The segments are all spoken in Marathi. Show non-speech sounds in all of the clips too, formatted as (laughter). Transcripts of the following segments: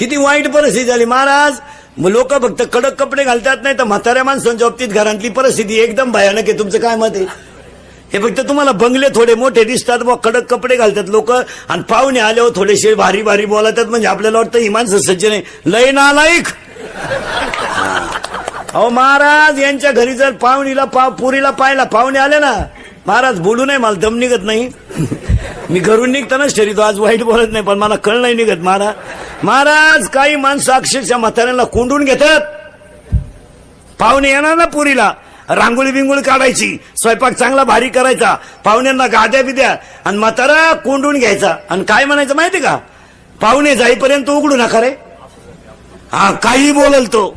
किती वाईट परिस्थिती झाली. महाराज लोक फक्त कडक कपडे घालतात नाही तर म्हाताऱ्या माणसांच्या बाबतीत घरातली परिस्थिती एकदम भयानक आहे. तुमचं काय मत आहे? हे फक्त तुम्हाला बंगले थोडे मोठे दिसतात बुवा कडक कपडे घालतात लोक. आणि पाहुणे आल्यावर थोडेसे भारी भारी बोलतात म्हणजे आपल्याला वाटतं ही माणसं सज्ज नाही. लय नालायक. अहो महाराज यांच्या घरी जर पाहुणीला पाव पुरीला पाहिला पाहुणे आले ना महाराज बोलू नाही मला दम निघत नाही. (laughs) मी घरून निघतानाच शरीर आज वाईट बोलत नाही पण मला कळ नाही निघत महाराज. महाराज काही माणसं अक्षरशः म्हाताऱ्यांना कोंडून घेतात. पाहुणे येणार ना पुरीला. रांगोळी बिंगोळी काढायची स्वयंपाक चांगला भारी करायचा. पाहुण्यांना गाद्या बिद्या आणि म्हातारा कोंडून घ्यायचा. आणि काय म्हणायचं माहिती का? पाहुणे जाईपर्यंत उघडू नका रे. हा काही बोलल तो.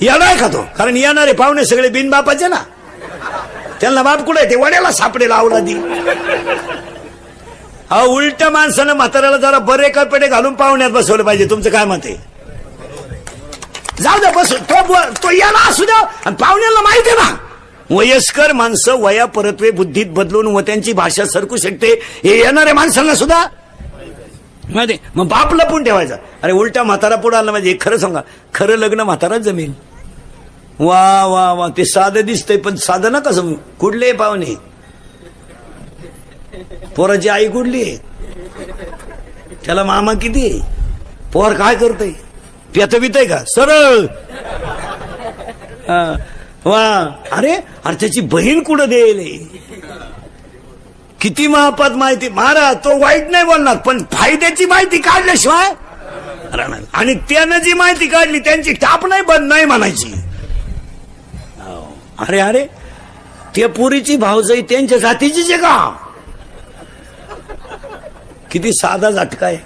येणार का तो? कारण येणारे पाहुणे सगळे बिनबापाचे ना. त्यांना बाप कुठे ते वड्याला सापडे लावला दी हा उलट माणसानं म्हाताऱ्याला जरा बरे कपडे घालून पाहुण्यात बसवलं पाहिजे. तुमचं काय मत आहे? जाऊ द्या बस. तो ब- तो याला असू द्या. आणि पाहुण्याला माहिती आहे ना वयस्कर माणसं वया परत्वे बुद्धीत बदलून व त्यांची भाषा सरकू शकते. हे येणाऱ्या माणसांना सुद्धा. माहिती आहे? मग बाप लपून ठेवायचा. अरे उलटा म्हातारा पुढे आला म्हणजे खरं सांगा. खरं लग्न म्हाताराच जमेल. वा वा वा. ते साधं दिसतंय पण साधं ना कसं कुठले पाहुणे. पोराची आई कुठली? त्याला मामा किती? पोर काय करतय? पेत बितय का? सरळ. वा. अरे अरे त्याची बहीण कुठं देईल किती महापात माहिती. महाराज तो वाईट नाही बोलणार पण फायद्याची माहिती काढल्याशिवाय? राहणार. आणि त्यानं जी माहिती काढली त्यांची टाप नाही बंद नाही म्हणायची. अरे अरे त्या पुरीची भावजाई त्यांच्या जातीचीच आहे का? किती साधा झटका आहे.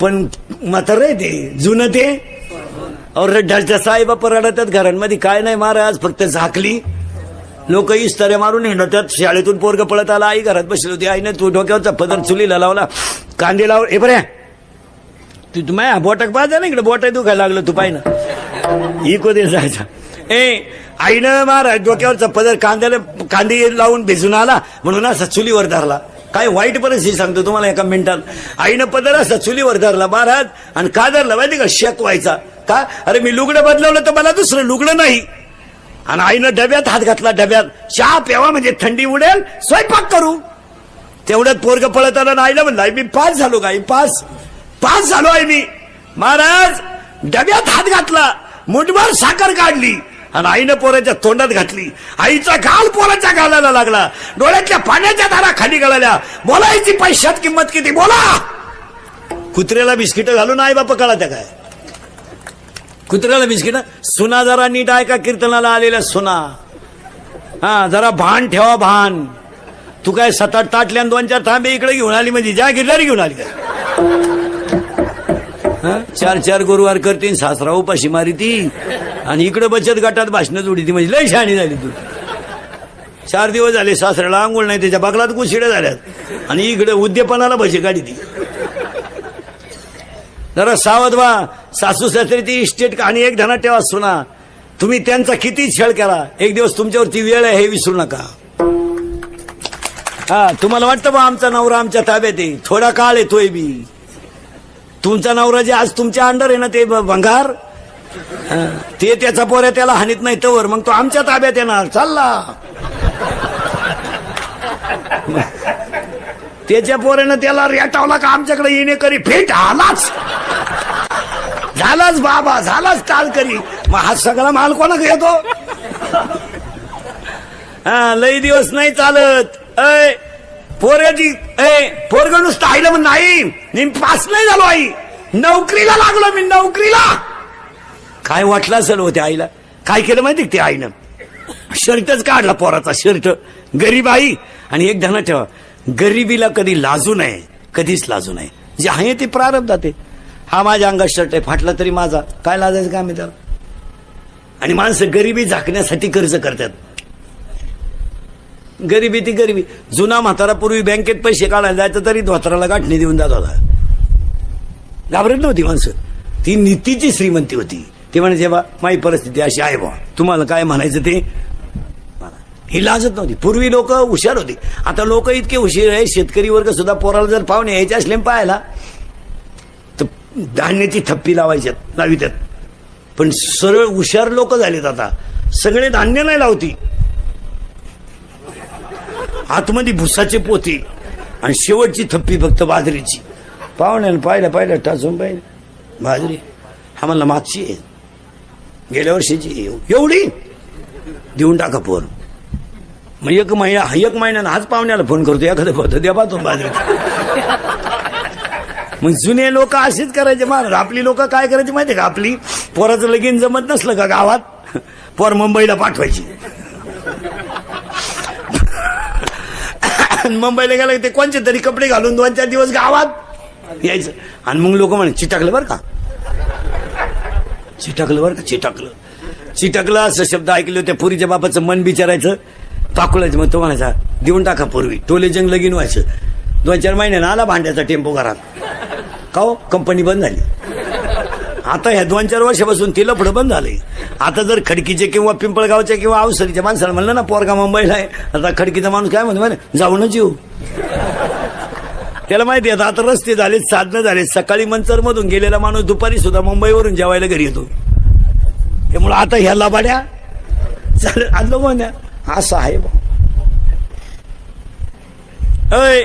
पण म्हातार आहे ते. जुनं ते. और साहेबा परडतात घरांमध्ये काय नाही महाराज फक्त झाकली. लोक इस्तऱ्या मारून हिंडतात. शाळेतून पोरग पळत आला आई घरात बसली होती. आईने तू डोक्यावरचा पदर चुलीला लावला. कांदे लाव हे बऱ्या तू तू माया बोटाक पाहिजे ना इकडे. बोटा दुखायला लागलं तू पाय ना इको दे जायचा? ए आईनं महाराज डोक्यावरचा पदर कांद्याला कांदे लावून भिजून आला. म्हणून असा चुलीवर धरला. काय वाईट परिस्थिती सांगतो तुम्हाला एका मिनिटात. आईनं पदर असता चुलीवर धरला महाराज आणि का धरला माहिती का शेक व्हायचा. का? अरे मी लुगडं बदलवलं तर मला दुसरं लुगडं नाही. आणि आईनं डब्यात हात घातला डब्यात. चहा प्यावा म्हणजे थंडी उडेल स्वयंपाक करू. तेवढ्यात पोरग पळत आला आईला म्हणलं "आई, मी पास झालो का आई पास? पास झालो आई मी. महाराज डब्यात हात घातला मुठभर साखर काढली. आणि आईनं पोराच्या तोंडात घातली. आईचा गाल पोराच्या गालाला लागला. डोळ्यातल्या पाण्याच्या धारा खाली गळाल्या. बोलायची पैशात किंमत किती? बोला! कुत्र्याला बिस्किट घालून आई बापा कळा त्या काय? कुत्र्याला बिस्किट? सुना जरा नीट ऐका कीर्तनाला आलेल्या सुना. हा जरा भान ठेवा भान. तू काय सात आठ ताटल्या दोन चार थांबे इकडे घेऊन आली म्हणजे? ज्या गिरदारी घेऊन आली काय चार चार गुरुवार करते सासरा उपाशी मारी ती आणि इकडे बचत गटात भाषण जोडी ती म्हणजे लय शहाणी झाली तू. चार दिवस झाले सासऱ्याला आंघोळ नाही त्याच्या बागलात कुशिड्या झाल्यात. आणि इकडे उद्यपनाला भजी काढी ती जरा सावध व्हा. सासू सासरी ती इस्टेट आणि एक धनात ठेवा सुना. तुम्ही त्यांचा किती छळ केला. एक दिवस तुमच्यावरती वेळ आहे हे विसरू नका. हा तुम्हाला वाटतं बा आमचा नवरा आमच्या ताब्यात आहे? थोडा काळ येतोय बी. तुमचा नवरा जे आज तुमच्या अंडर आहे ना ते भंगार? ते त्याचा पोऱ्या त्याला हानीत नाही तवर. मग तो आमच्या ताब्यात येणार. चालला त्याच्या पोऱ्यानं त्याला रेटावला का आमच्याकडे येणे करी? फेट आलाच. झालाच बाबा झालाच टाल करी मग हा सगळा माल कोणा येतो? हा लई दिवस नाही चालत. अय पोऱ्याची ऐ पोरग नुसतं आईला म्हण नाही मी पास नाही झालो आई. नोकरीला लागलो मी नोकरीला. काय वाटलं असेल होते आईला? काय केलं माहिती ते आईनं? शर्टच काढला पोराचा शर्ट. गरीब आई. आणि एक धना ठेवा गरिबीला कधी लाजू नये कधीच लाजू नये. जे आहे ते प्रारब्धात जाते हा माझ्या अंगात शर्ट आहे फाटला तरी माझा. काय लाजायचं काम आहे त्याला? आणि माणसं गरिबी झाकण्यासाठी कर्ज करतात. गरिबी ती गरिबी. जुना म्हातारा पूर्वी बँकेत पैसे काढायला जायचं तरी धोत्राला गाठणी देऊन जात होता. घाबरत नव्हती माणसं. ती नीतीची श्रीमंती होती. ते म्हणायचे बा माझी परिस्थिती अशी आहे बा तुम्हाला काय म्हणायचं ते? ही लाजत नव्हती. पूर्वी लोक हुशार होती. आता लोक इतके हुशीर आहे शेतकरी वर्ग सुद्धा पोराला जर पाहुणे यायचे असले पाहायला तर धान्याची थप्पी लावायच्यात लावित्यात. पण सरळ हुशार लोक झालेत आता. सगळे धान्य नाही लावती. आतमध्ये भुसाचे पोते आणि शेवटची थप्पी फक्त बाजरीची. पाहुण्यानं पाहिलं पाहिलं टाचून पाहिलं बाजरी हा म्हणला मागची आहे. गेल्या वर्षीची एवढी? देऊन टाका फोन. मग एक महिना एक महिन्यानं आज पाहुण्याला फोन करतो एखादं पद द्या पाहतो बाजरी मग जुने लोक असेच करायचे महाराज आपली लोक काय करायची माहिती का? आपली पोराचं लगीन जमत नसलं का गावात? पोर मुंबईला पाठवायची. आणि मुंबईला गेलं ते कोणचे तरी कपडे घालून दोन चार दिवस गावात यायचं. आणि मग लोक म्हणे चिटकलं बरं का? चिटकलं बरं का? चिटकलं. चिटकलं असं शब्द ऐकले होते. पुरीच्या बापाचं मन बिचारायचं. पाकुलायचं मग तो म्हणायचा देऊन टाका पूर्वी. टोले जंग लगीन व्हायचं. दोन चार महिन्यानं आला भांड्याचा टेम्पो घरात. का हो? कंपनी बंद झाली. आता ह्या दोन चार वर्षापासून तिला पुढं बंद झालंय. आता जर खडकीचे किंवा पिंपळगावच्या किंवा अवसरीच्या माणसाला म्हणलं ना पोरगा मुंबईला आहे आता खडकीचा माणूस काय म्हणतो म्हणे जाऊनच येऊ. त्याला माहिती आहे आता रस्ते झाले साधनं झाले सकाळी मंचर मधून गेलेला माणूस दुपारी सुद्धा मुंबईवरून जेवायला घरी येतो. त्यामुळे आता ह्या लाबाड्या चालेल आणलं लोक असं आहे बा. अय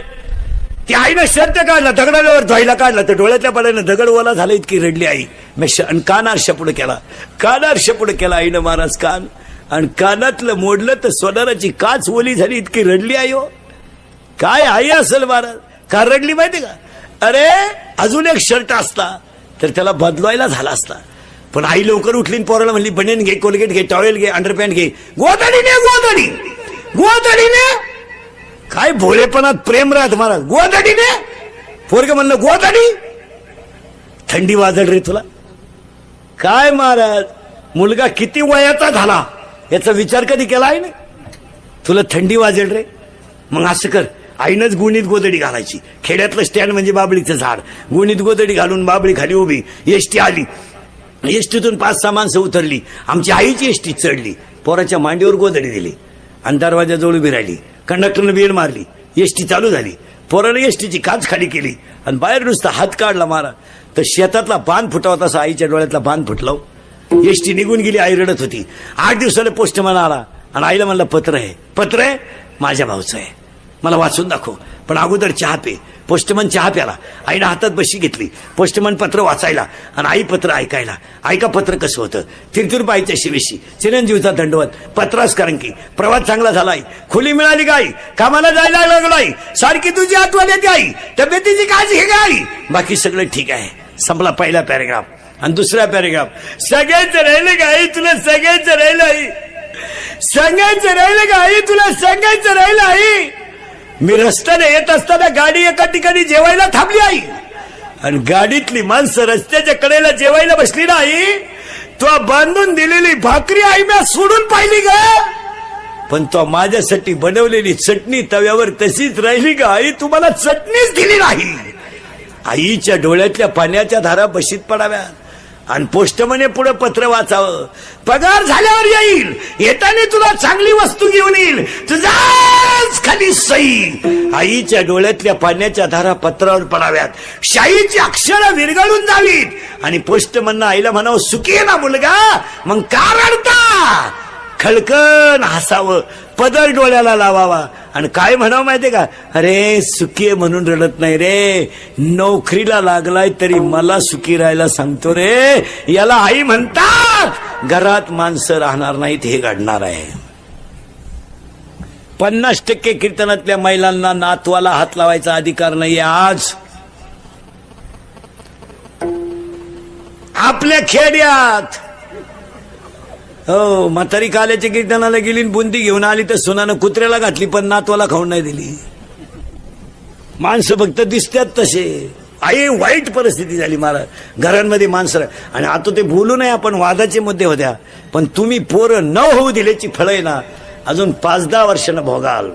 ती आईनं शर्ट काढला दगडावर धुवायला काढला तर डोळ्यातल्या पाड्यानं दगड ओला झाला इतकी रडली आई. मी श- आणि कानार शपुड केला. कानार शपुड केला आईनं महाराज कान. आणि कानातलं मोडलं तर सोनाराची काच ओली झाली इतकी रडली आई हो. काय आई असेल महाराज? का रडली माहिती का? अरे अजून एक शर्ट असता तर त्याला बदलवायला झाला असता. पण आई लवकर उठली पोराला म्हणली बनेन घे कोलगेट घे टॉवेल घे अंडरपॅन्ट घे. गोदडीने गोदडी गोदडीने काय भोळेपणात प्रेम राहत महाराज. गोदडीने पोरग म्हणलं गोदडी थंडी वाजड रे तुला. काय महाराज? मुलगा किती वयाचा झाला? याचा विचार कधी केला आहे ना तुला थंडी वाजेल रे. मग असं कर आईनंच गुणीत गोदडी घालायची. खेड्यातलं स्टँड म्हणजे बाबळीचं झाड. गुणीत गोदडी घालून बाबळी खाली उभी. एसटी आली. एसटीतून पाच सहा माणसं उतरली. आमची आईची एसटी चढली. पोराच्या मांडीवर गोदडी दिली. आणि दरवाजाजवळ उभी राहिली. कंडक्टरनं बेल मारली. एसटी चालू झाली. पोरानं एसटीची काच खाली केली. आणि बाहेर नुसता हात काढला मारा तर शेतातला बांध फुटावा तसा आईच्या डोळ्यातला बांध फुटला हो. एसटी निघून गेली आई रडत होती. आठ दिवसाला पोस्टमन आला आणि आईला म्हणलं पत्र आहे. पत्र आहे? माझ्या भाऊचं आहे. मला वाचून दाखव. पण अगोदर चहा पे. पोस्टमन चहा प्याला. आईनं हातात बशी घेतली. पोस्टमन पत्र वाचायला आणि आई पत्र ऐकायला. ऐका पत्र कसं होतं? तिरतूर बाईच्या शिवेशी. चिरंजीवचा दंडवत. पत्रास कारण की. प्रवास चांगला झालाय खुली मिळाली गाई कामाला जायला लागलाय सारखी तुझी आठवण येते आई. तब्येतीची काळजी घे गाई बाकी सगळं ठीक आहे. संपला पहिला पॅरेग्राफ. आणि दुसरा पॅरेग्राफ. सगळ्यांचं राहिलं का? आई तुला सगळ्यांचं राहिलं आई? सांगायचं राहिलं का आई? तुला सांगायचं राहिलं आई? मी रस्त्याने येत असताना गाडी एका ठिकाणी जेवायला थांबली आई. आणि गाडीतली माणसं रस्त्याच्या कडेला जेवायला बसली ना आई? तो बांधून दिलेली भाकरी आई मी सोडून पाहिली ग. पण तो माझ्यासाठी बनवलेली चटणी तव्यावर तशीच राहिली का आई. तुम्हाला चटणीच दिली नाही. आईच्या डोळ्यातल्या पाण्याच्या धारा बशीत पडाव्यात आणि पोस्टमने पुढे पत्र वाचावं. पगार झाल्यावर येईल. येताना तुला चांगली वस्तू घेऊन येईल. तुझाच खाली सई आईच्या डोळ्यातल्या पाण्याच्या धारा पत्रावर पडाव्यात. शाईची अक्षरं विरघळून जावीत. आणि पोस्टमन आईला म्हणावं सुखी ना मुलगा? मग का रडता? खळकन हसावं. पदर डोळ्याला लावावा. आणि काय म्हणावं माहितीये का? अरे सुखी आहे म्हणून रडत नाही रे. नोकरीला लागलाय तरी मला सुखी राहायला सांगतो रे. याला आई म्हणतात घरात माणसं राहणार नाहीत हे घडणार आहे. पन्नास टक्के कीर्तनातल्या महिलांना नातवाला हात लावायचा अधिकार नाहीये आज. आपल्या खेड्यात हो म्हातारी काल्याच्या कीर्तनाला गेली बुंदी घेऊन आली तर सुनानं कुत्र्याला घातली पण नातवाला खाऊन नाही दिली. माणसं फक्त दिसतात तसे. आई वाईट परिस्थिती झाली महाराज. घरांमध्ये माणसं आणि आता ते बोलू नये आपण वादाचे मुद्दे होत्या. पण तुम्ही पोरं न होऊ दिल्याची फळं आहे ना अजून पाच दहा वर्षानं भोगाल.